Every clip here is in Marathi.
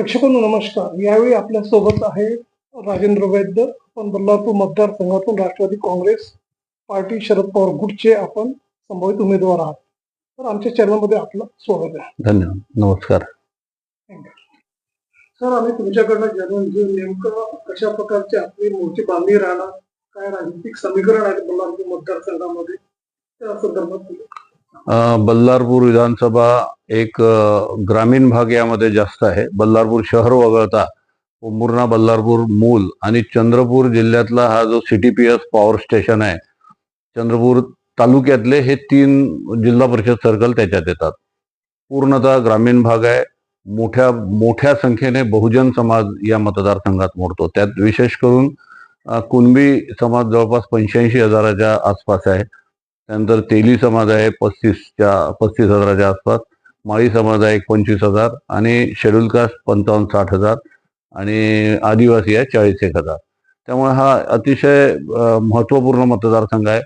प्रेक्षकांनो नमस्कार. यावेळी आपल्यासोबत आहे राजेंद्र वैद्य आपण बल्लारपूर मतदारसंघातून राष्ट्रवादी काँग्रेस पार्टी शरद पवार गुटचे आपण संभावित उमेदवार आहात. तर आमच्या चॅनलमध्ये आपलं स्वागत आहे. धन्यवाद. नमस्कार. सर आम्ही तुमच्याकडनं जाणून घेऊ नेमकं कशा प्रकारची आपली मोठी बांधणी राहणार काय राजनीतिक समीकरण आहे बल्लारपूर मतदारसंघामध्ये त्या संदर्भात बल्लारपूर विधानसभा एक ग्रामीण भाग यामध्ये जास्त आहे. बल्लारपूर शहर वगळता पोंभुर्णा बल्लारपूर मूल आणि चंद्रपूर जिल्ह्यातला हा जो सीटीपीएस पॉवर स्टेशन आहे चंद्रपूर तालुक्यातले हे तीन जिल्हा परिषद सर्कल त्याच्यात येतात. पूर्णतः ग्रामीण भाग आहे. मोठ्या मोठ्या संख्येने बहुजन समाज या मतदारसंघात मोडतो. त्यात विशेष करून कुणबी समाज जवळपास पंच्याऐंशी हजाराच्या आसपास आहे. त्यानंतर तेली समाज आहे पस्तीसच्या पस्तीस हजाराच्या आसपास. माळी समाज आहे एक पंचवीस हजार. आणि शेड्यूल कास्ट पंचावन्न साठ हजार. आणि आदिवासी आहे चाळीस एक हजार. त्यामुळे हा अतिशय महत्त्वपूर्ण मतदारसंघ आहे.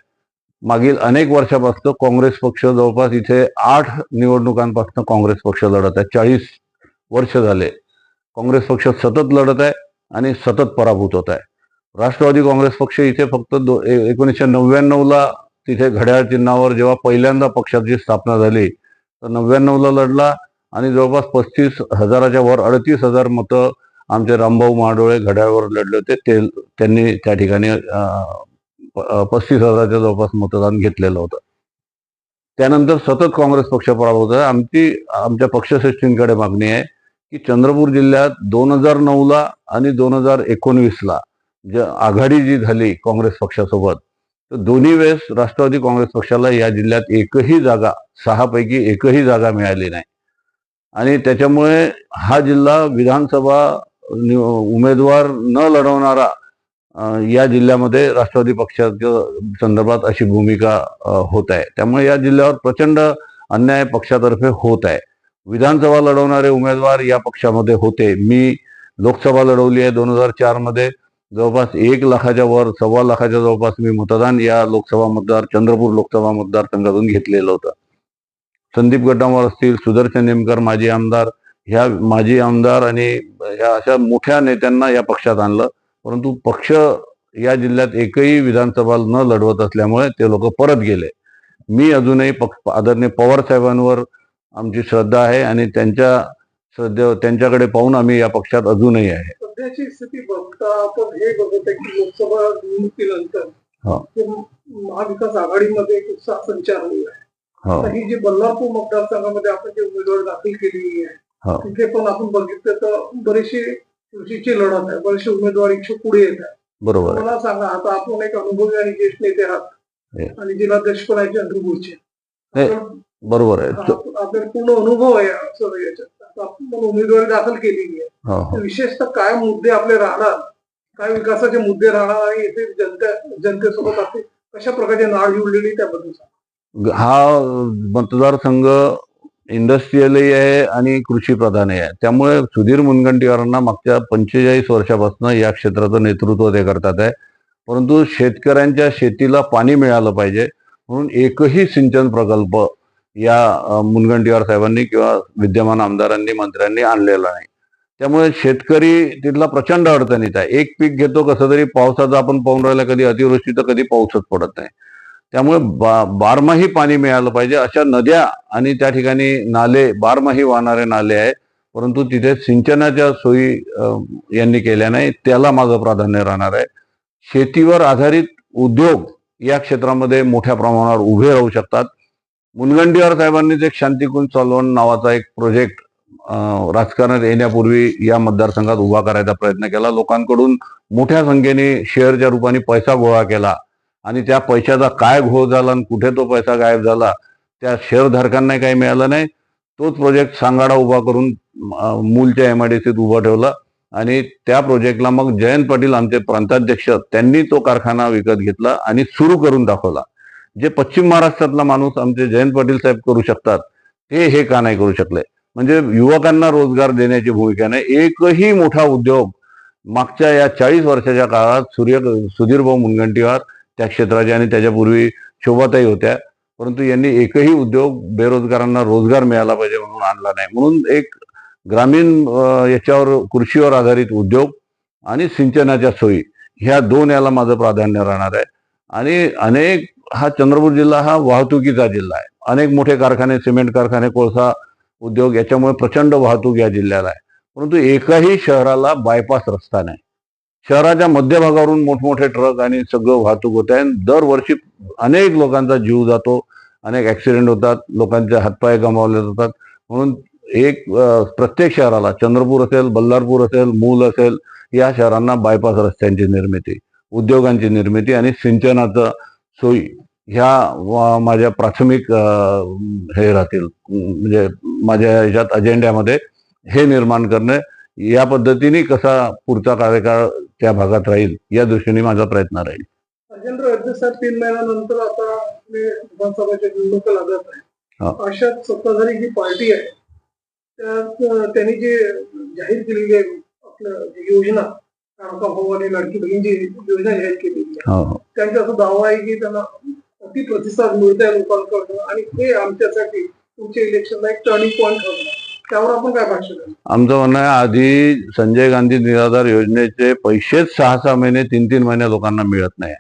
मागील अनेक वर्षापासून काँग्रेस पक्ष जवळपास इथे आठ निवडणुकांपासून काँग्रेस पक्ष लढत आहे. चाळीस वर्ष झाले. काँग्रेस पक्ष सतत लढत आहे आणि सतत पराभूत होत आहे. राष्ट्रवादी काँग्रेस पक्ष इथे फक्त दो ए- एकोणीसशे नव्याण्णवला तिथे घड्याळ चिन्हावर जेव्हा पहिल्यांदा पक्षाची स्थापना झाली तर नव्याण्णवला लढला आणि जवळपास पस्तीस हजाराच्या वर अडतीस हजार मतं आमचे रामभाऊ महाडोळे घड्याळवर लढले होते. ते त्यांनी त्या ठिकाणी पस्तीस हजाराच्या जवळपास मतदान घेतलेलं होतं. त्यानंतर सतत काँग्रेस पक्ष पराभूत आहे आमची आमच्या पक्षश्रेष्ठींकडे मागणी आहे की चंद्रपूर जिल्ह्यात दोन हजार नऊला आणि दोन हजार एकोणवीसला जे आघाडी जी झाली काँग्रेस पक्षासोबत तर दोन्ही वेळेस राष्ट्रवादी काँग्रेस पक्षाला या जिल्ह्यात एकही जागा सहापैकी एकही जागा मिळाली नाही. आणि त्याच्यामुळे हा जिल्हा विधानसभा नि- उमेदवार न लढवणारा या जिल्ह्यामध्ये राष्ट्रवादी पक्षाच्या संदर्भात अशी भूमिका होत आहे. त्यामुळे या जिल्ह्यावर प्रचंड अन्याय पक्षातर्फे होत आहे. विधानसभा लढवणारे उमेदवार या पक्षामध्ये होते. मी लोकसभा लढवली आहे दोन हजार चारमध्ये जवळपास एक लाखाच्या वर सव्वा लाखाच्या जवळपास मी मतदान या लोकसभा मतदार चंद्रपूर लोकसभा मतदारसंघातून घेतलेलं होतं. संदीप गड्डामवार असतील सुदर्शन नेमकर माजी आमदार ह्या माजी आमदार आणि ह्या अशा मोठ्या नेत्यांना या पक्षात आणलं. परंतु पक्ष या जिल्ह्यात एकही विधानसभा न लढवत असल्यामुळे ते लोक परत गेले. मी अजूनही पक्ष आदरणीय पवार साहेबांवर आमची श्रद्धा आहे आणि त्यांच्या श्रद्धे त्यांच्याकडे पाहून आम्ही या पक्षात अजूनही आहे. सध्याची स्थिती बघता आपण हे बघत आहे की लोकसभा निवडणुकीनंतर महाविकास आघाडीमध्ये एक उत्साह संचार होईल हो. आता ही जी बल्लारपूर मतदारसंघामध्ये आपण जे उमेदवार दाखल केलेली. आहे तिथे पण आपण बघितलं तर बरीचशी चुरशीची लढत आहे बरेचसे उमेदवार इच्छुक पुढे येत आहेत. बरोबर आहे. मला सांगा आता आपण एक अनुभवी आणि ज्येष्ठ नेते. आहात आणि जिल्हाध्यक्ष पण आहे चंद्रपूरचे बरोबर आहे. आपल्याला पूर्ण अनुभव आहे याच्यात. आपण पण उमेदवारी दाखल केलेली आहे. हो हो. विशेषतः काय मुद्दे आपले राहणार? काय विकासाचे मुद्दे राहणार आणि येथे जनते जनतेसोबत आपली कशा प्रकारची नाळ जुळलेली त्याबद्दल. हा मतदारसंघ इंडस्ट्रीयलही आहे आणि कृषी प्रधानही आहे. त्यामुळे सुधीर मुनगंटीवारांना मागच्या पंचेचाळीस वर्षापासून या क्षेत्राचं नेतृत्व ते करतात आहे. परंतु शेतकऱ्यांच्या शेतीला पाणी मिळालं पाहिजे. म्हणून एकही सिंचन प्रकल्प या मुनगंटीवार साहेबांनी किंवा विद्यमान आमदारांनी मंत्र्यांनी आणलेला नाही. त्यामुळे शेतकरी तिथला प्रचंड अडचणीत आहे. एक पीक घेतो कसं तरी पावसाचा आपण पाहून राहिला कधी अतिवृष्टी तर कधी पाऊसच पडत नाही. त्यामुळे बा बारमाही पाणी मिळालं पाहिजे. अशा नद्या आणि त्या ठिकाणी नाले बारमाही वाहणारे नाले आहे परंतु तिथे सिंचनाच्या सोयी यांनी केल्या नाही. त्याला माझं प्राधान्य राहणार आहे. शेतीवर आधारित उद्योग या क्षेत्रामध्ये मोठ्या प्रमाणावर उभे राहू शकतात. मुनगंटीवार साहेबांनीच एक शांतिकुंज चालवण नावाचा एक प्रोजेक्ट राजकारणात येण्यापूर्वी या मतदारसंघात उभा करायचा प्रयत्न केला. लोकांकडून मोठ्या संख्येने शेअरच्या रूपाने पैसा गोळा केला आणि त्या पैशाचा काय घोळ झाला आणि कुठे तो पैसा गायब झाला त्या शेअरधारकांना काही मिळालं नाही. तोच प्रोजेक्ट सांगाडा उभा करून मूलच्या एम आय डी सीत उभा ठेवला आणि त्या प्रोजेक्टला मग जयंत पाटील आमचे प्रांताध्यक्ष त्यांनी तो कारखाना विकत घेतला आणि सुरू करून दाखवला. जे पश्चिम महाराष्ट्रातला माणूस आमचे जयंत पाटील साहेब करू शकतात ते हे का नाही करू शकले? म्हणजे युवकांना रोजगार देण्याची भूमिका नाही. एकही मोठा उद्योग मागच्या या चाळीस वर्षाच्या काळात सूर्य सुधीरभाऊ मुनगंटीवार त्या क्षेत्राचे आणि त्याच्यापूर्वी शोभाताई होत्या. परंतु यांनी एकही उद्योग बेरोजगारांना रोजगार मिळाला पाहिजे म्हणून आणला नाही. म्हणून एक ग्रामीण याच्यावर कृषीवर आधारित उद्योग आणि सिंचनाच्या सोयी ह्या दोन याला माझं प्राधान्य राहणार आहे. आणि अनेक हा चंद्रपूर जिल्हा हा वाहतुकीचा जिल्हा आहे. अनेक मोठे कारखाने सिमेंट कारखाने कोळसा उद्योग याच्यामुळे प्रचंड वाहतूक या जिल्ह्याला आहे. परंतु एकाही शहराला बायपास रस्ता नाही. शहराच्या मध्यभागावरून मोठमोठे ट्रक आणि सगळं वाहतूक होत आहे. दरवर्षी अनेक लोकांचा जीव जातो. अनेक ॲक्सिडेंट होतात. लोकांचे हातपाय गमावले जातात. म्हणून एक प्रत्येक शहराला चंद्रपूर असेल बल्लारपूर असेल मूल असेल या शहरांना बायपास रस्त्यांची निर्मिती उद्योगांची निर्मिती आणि सिंचनाचं सोयी ह्या माझ्या प्राथमिक हे राहतील म्हणजे माझ्या ह्याच्यात अजेंड्यामध्ये हे निर्माण करणे या पद्धतीने कसा पुढचा कार्यकाळ त्या भागात राहील या दृष्टीने माझा प्रयत्न राहील तीन महिन्यानंतर आता विधानसभेच्या निवडणुका लागत हा. आहे अशात सत्ताधारी जी पार्टी आहे त्यात त्यांनी जे जाहीर केलेली आहे आपलं योजना आणि लाडकी बहीण जी योजना जाहीर हो, हो. त्यांचा असा दावा आहे की त्यांना अति प्रतिसाद मिळत आहे लोकांकडनं आणि हे आमच्यासाठी तुमच्या इलेक्शनला एक टर्निंग पॉईंट ठरणार त्यावर आपण काय भाष्य कराल आमचं म्हणणं आहे आधी संजय गांधी निराधार योजनेचे पैसेच सहा सहा महिने तीन तीन महिने लोकांना मिळत नाही.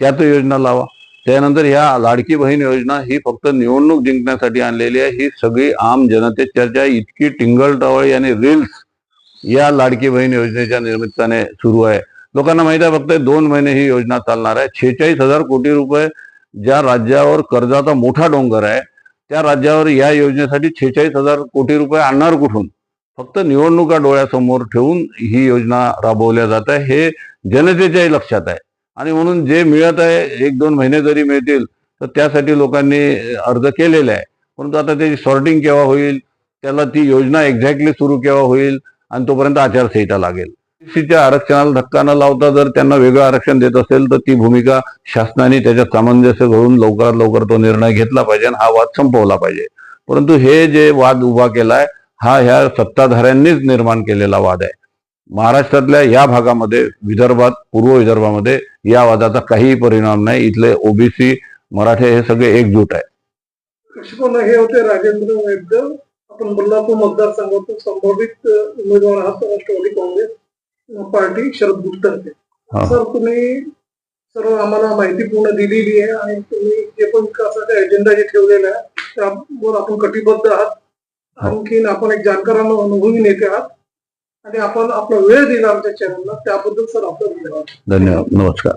त्यात योजना लावा. त्यानंतर ह्या लाडकी बहीण योजना ही फक्त निवडणूक जिंकण्यासाठी आणलेली आहे. ही सगळी आम जनतेत चर्चा इतकी टिंगल टवळी आणि रील्स या लाडकी बहीण योजनेच्या निमित्ताने सुरू आहे. लोकांना माहीत आहे फक्त दोन महिने ही योजना चालणार आहे. छेचाळीस हजार कोटी रुपये ज्या राज्यावर कर्जाचा मोठा डोंगर आहे त्या राज्यावर या योजनेसाठी छेचाळीस हजार कोटी रुपये आणणार कुठून? फक्त निवडणुका डोळ्यासमोर ठेवून ही योजना राबवल्या जात आहे. हे जनतेच्याही लक्षात आहे. आणि म्हणून जे मिळत आहे एक दोन महिने जरी मिळतील तर त्यासाठी लोकांनी अर्ज केलेला आहे. परंतु आता त्याची सॉर्टिंग केव्हा होईल? त्याला ती योजना एक्झॅक्टली सुरू केव्हा होईल? आणि तोपर्यंत आचारसंहिता लागेल. ओबीसीच्या आरक्षणाला धक्का न लावता जर त्यांना वेगळं आरक्षण देत असेल तर ती भूमिका शासनाने त्याच्यात सामंजस्य घडून लवकरात लवकर तो निर्णय घेतला पाहिजे आणि हा वाद संपवला पाहिजे. परंतु हे जे वाद उभा केलाय हा ह्या सत्ताधाऱ्यांनीच निर्माण केलेला वाद आहे. महाराष्ट्रातल्या या भागामध्ये विदर्भात पूर्व विदर्भामध्ये या वादाचा काहीही परिणाम नाही. इथले ओबीसी मराठे हे सगळे एकजूट आहे हे होते राजेंद्र वैद्य आपण बल्लापूर मतदारसंघातून संभावित उमेदवार आहात राष्ट्रवादी काँग्रेस. पार्टी शरद गुप्तरचे. सर तुम्ही सर्व आम्हाला माहिती पूर्ण दिलेली आहे आणि तुम्ही जे पण विकासाचा एजेंडा जे ठेवलेला आहे त्यावर आपण कटिबद्ध आहात. आणखीन आपण एक जाणकार अनुभवी नेते आहात. आणि आपण आपला वेळ दिला आमच्या चॅनलला त्याबद्दल सर आपलं धन्यवाद. धन्यवाद. नमस्कार.